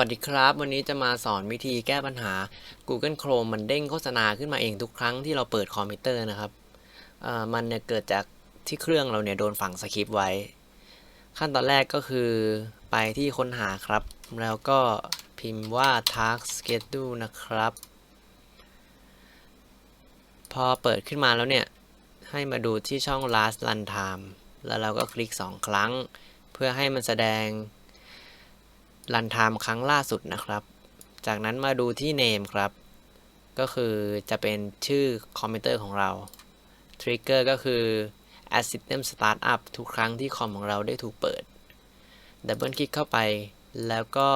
วัสดีครับ วันนี้จะมาสอนวิธีแก้ปัญหา Google Chrome มันเด้งโฆษณาขึ้นมาเองทุกครั้งที่เราเปิดคอมพิวเตอร์นะครับมันเนี่ยเกิดจากที่เครื่องเราเนี่ยโดนฝังสคริปต์ไว้ ขั้นตอนแรกก็คือไปที่ค้นหาครับ แล้วก็พิมพ์ว่า task schedule นะครับ พอเปิดขึ้นมาแล้วเนี่ย ให้มาดูที่ช่อง last run time แล้วเราก็คลิก 2 ครั้ง เพื่อให้มันแสดง รันไทม์ครั้งล่าสุดนะครับ จากนั้นมาดูที่ name ครับ ก็คือจะเป็นชื่อคอมพิวเตอร์ของเรา trigger ก็คือ add system startup ทุกครั้งที่คอมของเราได้ถูกเปิด ดับเบิลคลิกเข้าไป แล้วก็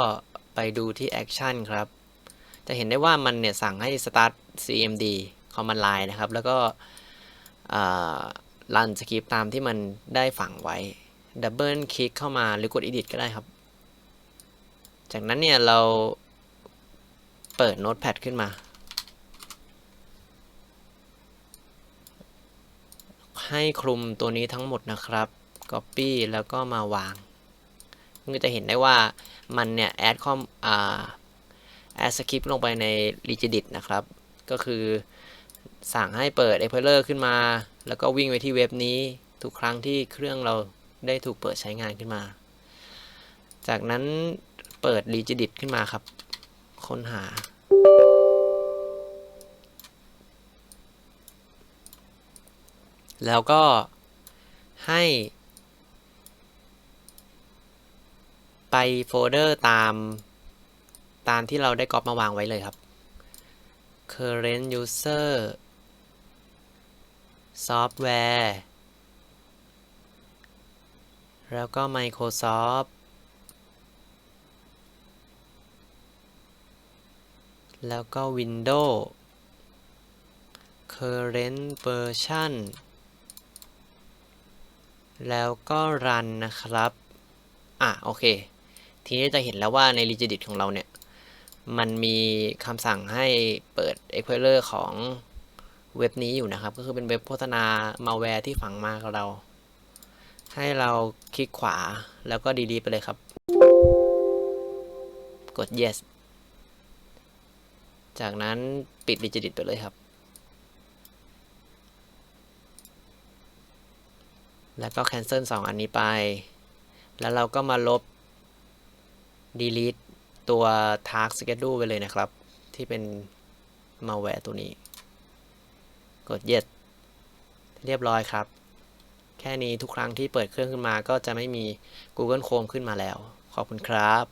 ไปดูที่ action ครับ จะเห็นได้ว่ามันเนี่ยสั่งให้ start cmd command line นะครับ แล้วก็รันสคริปตามที่มันได้ฝังไว้ดับเบิลคลิกเข้ามาหรือกด edit ก็ได้ครับ จากนั้นเนี่ยเราเปิดโน้ตแพดขึ้นมา ให้คลุมตัวนี้ทั้งหมดนะครับ Copy แล้วก็มาวางก็จะเห็นได้ว่ามันเนี่ยแอดคอมอ่าแอดสคริปต์ลงไปใน Rigidit นะครับ ก็คือสั่งให้เปิด Explorer ขึ้นมา แล้วก็วิ่งไปที่เว็บนี้ทุกครั้งที่เครื่องเราได้ถูกเปิดใช้งานขึ้นมา จากนั้น เปิด Rigidit ขึ้นมาครับ ค้นหา แล้วก็ให้ ไปโฟลเดอร์ตาม ตามที่เราได้ก๊อปมาวางไว้เลยครับ current user software แล้วก็ Microsoft แล้วก็ Windows current version แล้วก็ run นะครับ อะ โอเค ทีนี้จะเห็นแล้วว่าใน Rigidit ของเราเนี่ย มันมีคำสั่งให้เปิด Explorer ของเว็บนี้อยู่นะครับ ก็คือเป็นเว็บโฆษณา malware ที่ฝังมากับเรา ให้เราคลิกขวาแล้วก็ delete ไปเลยครับ กด yes จากนั้นปิด Rigidit ไปเลยครับ แล้วก็ cancel 2 อันนี้ไป แล้วเราก็มาลบ delete ตัว task schedule ไปเลยนะครับ ที่เป็น malware ตัวนี้ กด yes เรียบร้อยครับ แค่นี้ทุกครั้งที่เปิดเครื่องขึ้นมาก็จะไม่มี Google Chrome ขึ้นมาแล้ว ขอบคุณครับ